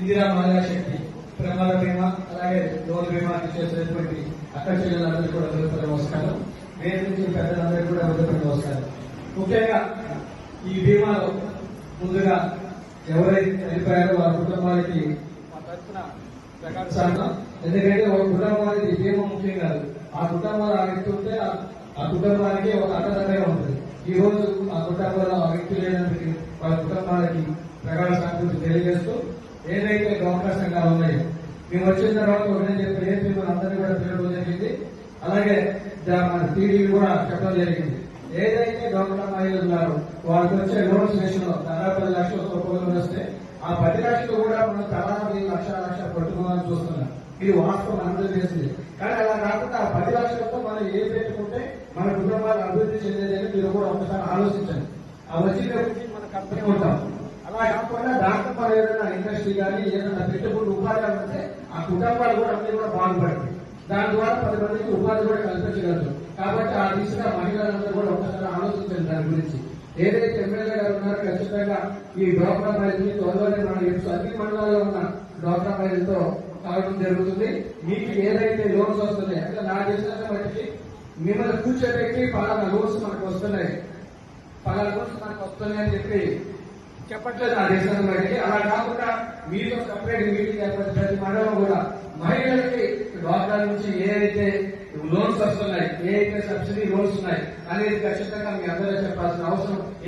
ఇందిరా మహిళా శక్తి ప్రమాద బీమా అలాగే లోన్ బీమా చేసినటువంటి అక్క చెల్లెలందరికీ కూడా హృదయపూర్వక నమస్కారం. వేరే నుంచి పెద్దలందరికీ కూడా హృదయపూర్వక నమస్కారం. ముఖ్యంగా ఈ బీమాలో ముందుగా ఎవరైతే చనిపోయారో వారి కుటుంబానికి మా తరఫున ప్రకాశ్ ఎందుకంటే ఒక కుటుంబానికి బీమా ముఖ్యం కాదు. ఆ కుటుంబాలు ఆ వ్యక్తి ఉంటే ఆ- కుటుంబానికి ఒక అన్నదండగా ఉంటుంది. ఈ రోజు ఆ కుటుంబంలో ఆ వ్యక్తి లేనందుకు వాళ్ళ కుటుంబాలకి ప్రకాశ తెలియజేస్తూ ఏదైతే డ్వాక్రా సంఘాలు ఉన్నాయో మేము వచ్చిన తర్వాత ఒకటే చెప్పి ఏపీ మన అందరినీ కూడా పిలవడం జరిగింది. అలాగే మన టీడీ కూడా చెప్పడం జరిగింది. ఏదైతే గవర్నర్ మహిళలు ఉన్నారో వాళ్ళకి వచ్చే లోన్స్ విషయంలో దాదాపు పది లక్షలు రూపాయలు వస్తే ఆ పది లక్షలు కూడా మనం తలా పది లక్ష లక్ష పట్టుకోవాలని చూస్తున్నాం. ఇది వాస్తవం అందరూ తెలిసింది కానీ అలా కాకుండా ఆ పది లక్షలతో మనం ఏం పెట్టుకుంటే మన కుటుంబాలు అభివృద్ధి చెందేదని మీరు కూడా ఒకసారి ఆలోచించండి. ఆ వచ్చిన మన కంపెనీ ఉంటాం. అలా కాకుండా దాంట్లో మనం ఏదైనా ఇండస్ట్రీ కానీ ఏదైనా పెట్టుబడి ఉపాధి ఉంటే ఆ కుటుంబాలు కూడా అన్ని కూడా బాగుపడతాయి. దాని ద్వారా పది మందికి ఉపాధి కూడా కల్పించగలరు కాబట్టి ఆ దిశగా మహిళలందరూ కూడా ఒకసారి ఆలోచించండి దాని గురించి. ఏదైతే ఎమ్మెల్యే గారు ఉన్నారో ఖచ్చితంగా ఈ డోక్రా మహిళని త్వరలోనే మన అన్ని మండలాల్లో ఉన్న డోక్రా మహిళలతో కావడం జరుగుతుంది. మీకు ఏదైతే లోన్స్ వస్తున్నాయి అంటే నా దేశాన్ని బట్టి మిమ్మల్ని కూర్చోబెట్టి పలానా లోన్స్ మనకు వస్తున్నాయి. పలానా లోన్స్ మనకు వస్తున్నాయి అని చెప్పి చెప్పట్లేదు ఆ దేశంలో అయితే. అలా కాకుండా మీతో సపరేట్ మీటింగ్ ఏర్పడి ప్రతి మండలం కూడా మహిళలకి డ్వాక్రా నుంచి ఏదైతే లోన్స్ వస్తున్నాయి ఏ అయితే సబ్సిడీ లోన్స్ ఉన్నాయి అనేది ఖచ్చితంగా మీ అందరూ చెప్పాల్సిన అవసరం.